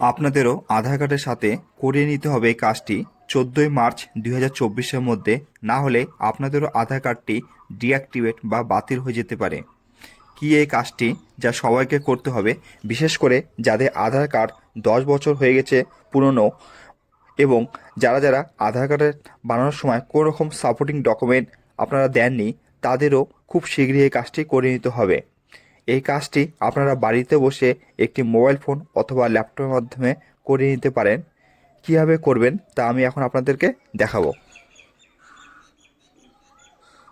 আপনাদেরও আধার কার্ডের সাথে করিয়ে নিতে হবে এই কাজটি চোদ্দোই মার্চ দুই হাজার মধ্যে। না হলে আপনাদেরও আধার কার্ডটি ডিঅ্যাক্টিভেট বা বাতিল হয়ে যেতে পারে। কি এই কাজটি যা সবাইকে করতে হবে? বিশেষ করে যাদের আধার কার্ড দশ বছর হয়ে গেছে পুরনো এবং যারা যারা আধার কার্ডের বানানোর সময় কোনো রকম সাপোর্টিং ডকুমেন্ট আপনারা দেননি, তাদেরও খুব শীঘ্রই এই কাজটি করে নিতে হবে। এই কাজটি আপনারা বাড়িতে বসে একটি মোবাইল ফোন অথবা ল্যাপটপের মাধ্যমে করে নিতে পারেন। কীভাবে করবেন তা আমি এখন আপনাদেরকে দেখাবো।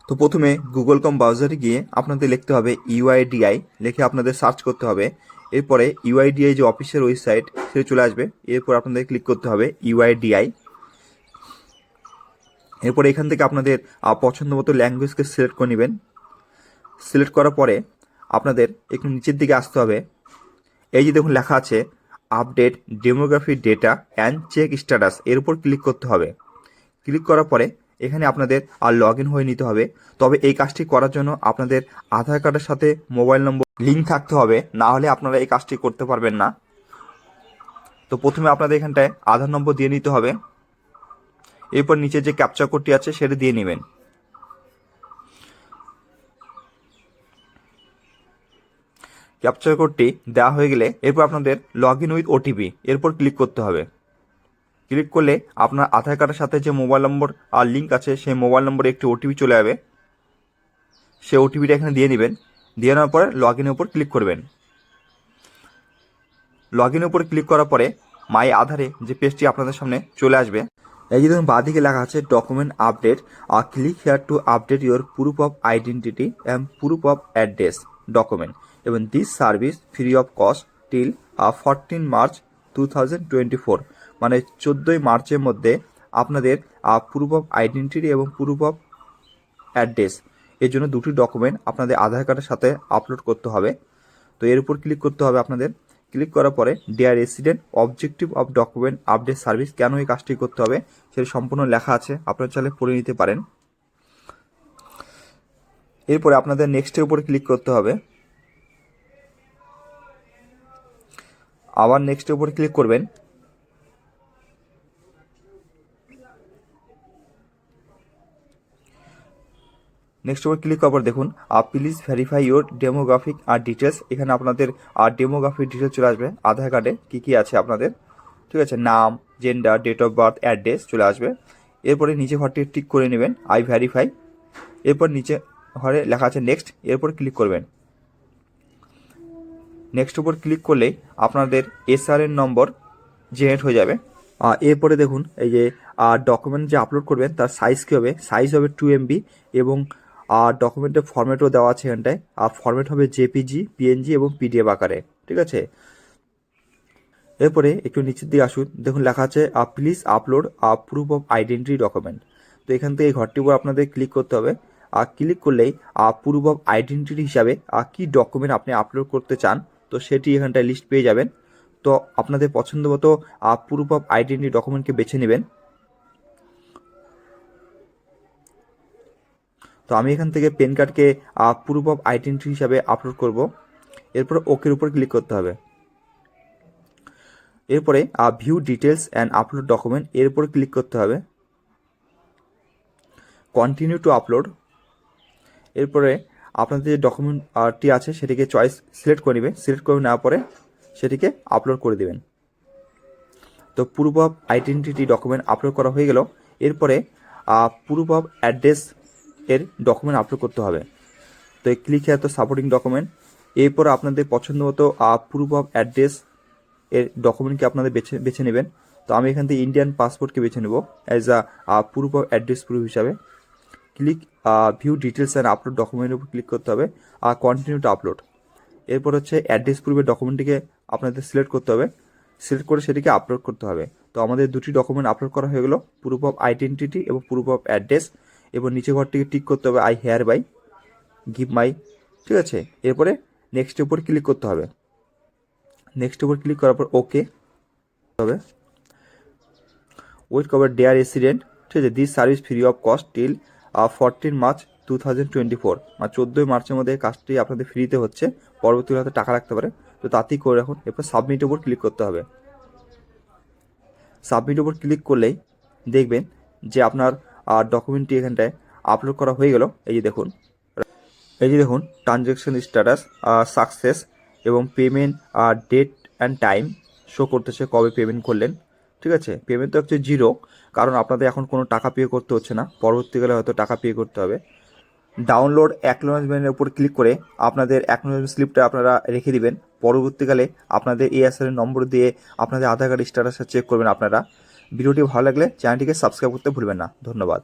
তো প্রথমে গুগল কম ব্রাউজারে গিয়ে আপনাদের লিখতে হবে ইউআইডিআই, লিখে আপনাদের সার্চ করতে হবে। এরপরে ইউআইডিআই যে অফিসের ওয়েবসাইট, সেটা চলে আসবে। এরপর আপনাদের ক্লিক করতে হবে ইউআইডিআই। এরপর এখান থেকে আপনাদের পছন্দ মতো ল্যাঙ্গুয়েজকে সিলেক্ট করে নেবেন। সিলেক্ট করার পরে আপনাদের একটু নিচের দিকে আসতে হবে। এই যে দেখুন লেখা আছে, update demography data and check status এর উপর ক্লিক করতে হবে। ক্লিক করার পরে এখানে আপনাদের আর লগ ইন হয়ে নিতে হবে। তবে এই কাজটি করার জন্য আপনাদের আধার কার্ডের সাথে মোবাইল নম্বর লিঙ্ক থাকতে হবে। না হলে আপনারা এই কাজটি করতে পারবেন না। তো প্রথমে আপনাদের এখানটায় আধার নম্বর দিয়ে নিতে হবে। এরপর নিচে যে ক্যাপচার কোডটি আছে, সেটা দিয়ে নেবেন। ক্যাপচার কোডটি দেওয়া হয়ে গেলে এরপর আপনাদের লগ ইন উইথ ওটিপি এরপর ক্লিক করতে হবে। ক্লিক করলে আপনার আধার কার্ডের সাথে যে মোবাইল নম্বর আর লিঙ্ক আছে, সেই মোবাইল নম্বরে একটি ওটিপি চলে যাবে। সেই ওটিপিটা এখানে দিয়ে নেবেন দিয়ে নেওয়ার পরে লগ ইনের উপর ক্লিক করবেন। লগ ইনের উপর ক্লিক করার পরে মাই আধারে যে পেজটি আপনাদের সামনে চলে আসবে, এই যে ধরুন বাঁদিকে লেখা আছে document update R click here to update your proof of identity and proof of address document এবং this service free of cost till fourteen March two thousand twenty four মানে চোদ্দোই মার্চের মধ্যে আপনাদের প্রুফ অফ আইডেন্টিটি এবং proof of address এর জন্য দুটি ডকুমেন্ট আপনাদের আধার কার্ডের সাথে আপলোড করতে হবে। তো এর উপর ক্লিক করতে হবে আপনাদের। ক্লিক করার পরে dear resident objective of document update service কেন এই কাজটি করতে হবে? সেটা সম্পূর্ণ লেখা আছে, আপনারা চাইলে পড়ে নিতে পারেন। এরপরে আপনাদের নেক্সটের উপরে ক্লিক করতে হবে। আবার নেক্সটের উপরে ক্লিক করবেন। নেক্সট উপর ক্লিক করার পর দেখুন প্লিজ ভেরিফাই ইউর ডেমোগ্রাফিক আর ডিটেলস এখানে আপনাদের আর ডেমোগ্রাফিক ডিটেলস চলে আসবে। আধার কার্ডে কী কী আছে আপনাদের? ঠিক আছে, নাম gender date of birth address চলে আসবে। এরপরে নিচে ঘরটি টিক করে নেবেন আই ভেরিফাই এরপর নিচে ঘরে লেখা আছে নেক্সট এরপর ক্লিক করবেন। নেক্সট উপর ক্লিক করলেই আপনাদের এসআর এর নম্বর জেনারেট হয়ে যাবে। এরপরে দেখুন, এই যে ডকুমেন্ট যে আপলোড করবেন, তার সাইজ কী হবে? সাইজ হবে টু এমবি এবং আর ডকুমেন্টের ফর্মেটও দেওয়া আছে এখানটায়। আর ফর্মেট হবে জেপিজি পিএনজি এবং পিডিএফ আকারে, ঠিক আছে? এরপরে একটু নিচের দিকে আসুন, দেখুন লেখা আছে please upload proof of identity document তো এখান থেকে এই ঘরটির উপর আপনাদের ক্লিক করতে হবে। আর ক্লিক করলেই প্রুফ অফ আইডেন্টিটি হিসাবে কী ডকুমেন্ট আপনি আপলোড করতে চান তো সেটি এখানটায় লিস্ট পেয়ে যাবেন। তো আপনাদের পছন্দ মতো প্রুফ অফ আইডেন্টিটি ডকুমেন্টকে বেছে নেবেন। তো আমি এখান থেকে পেন কার্ডকে প্রুফ অফ আইডেন্টিটি হিসাবে আপলোড করব। এরপর ওকের উপর ক্লিক করতে হবে। এরপরে view details and upload document এর উপর ক্লিক করতে হবে। কন্টিনিউ টু আপলোড এরপরে আপনাদের যে ডকুমেন্টটি আছে, সেটিকে চয়েস সিলেক্ট করে নেবে সিলেক্ট করে নেওয়ার পরে সেটিকে আপলোড করে দেবেন। তো proof of identity document upload করা হয়ে গেল। এরপরে প্রুফ অফ অ্যাড্রেস এর ডকুমেন্ট আপলোড করতে হবে। তো এই click here to supporting document এরপর আপনাদের পছন্দ মতো প্রুফ অফ অ্যাড্রেস এর ডকুমেন্টকে আপনাদের বেছে বেছে নেবেন। তো আমি এখান থেকে ইন্ডিয়ান পাসপোর্টকে বেছে নেব as a proof of address proof হিসাবে। Click view details and upload ডকুমেন্টের উপর ক্লিক করতে হবে, আর কন্টিনিউ টু আপলোড এরপর হচ্ছে অ্যাড্রেস প্রুফের ডকুমেন্টটিকে আপনাদের সিলেক্ট করতে হবে। সিলেক্ট করে সেটিকে আপলোড করতে হবে। তো আমাদের দুটি ডকুমেন্ট আপলোড করা হয়ে গেলো প্রুফ অফ আইডেন্টিটি এবং প্রুফ অফ অ্যাড্রেস এবং নিচে ঘরটিকে টিক করতে হবে I hereby give my ঠিক আছে? এরপরে নেক্সটের উপর ক্লিক করতে হবে। নেক্সটের উপর ক্লিক করার পর ওকে হবে ওয়েট কভার ডেয়ার রেসিডেন্ট ঠিক আছে? This service free of cost till fourteen March two thousand twenty four মানে চোদ্দোই মার্চের মধ্যে কাজটি আপনাদের ফ্রিতে হচ্ছে, পরবর্তীতে হয়তো টাকা রাখতে পারে। তো তাতেই করে রাখুন, এরপর সাবমিটের উপর ক্লিক করতে হবে। সাবমিট উপর ক্লিক করলেই দেখবেন যে আপনার ডকুমেন্টটি এখানটায় আপলোড করা হয়ে গেল। এই যে দেখুন, এই যে দেখুন ট্রানজ্যাকশন স্ট্যাটাস সাকসেস এবং payment date and time show করতেছে, কবে পেমেন্ট করলেন। ঠিক আছে? পেমেন্ট তো হচ্ছে জিরো কারণ আপনাদের এখন কোনো টাকা পে করতে হচ্ছে না। পরবর্তীকালে হয়তো টাকা পে করতে হবে। ডাউনলোড অ্যাকনোলজমেন্টের উপর ক্লিক করে আপনাদের অ্যাকনোলজমেন্ট স্লিপটা আপনারা রেখে দিবেন। পরবর্তীকালে আপনাদের এর নম্বর দিয়ে আপনাদের আধার কার্ড স্ট্যাটাসটা চেক করবেন আপনারা। ভিডিওটি ভালো লাগলে চ্যানেলটিকে সাবস্ক্রাইব করতে ভুলবেন না। ধন্যবাদ।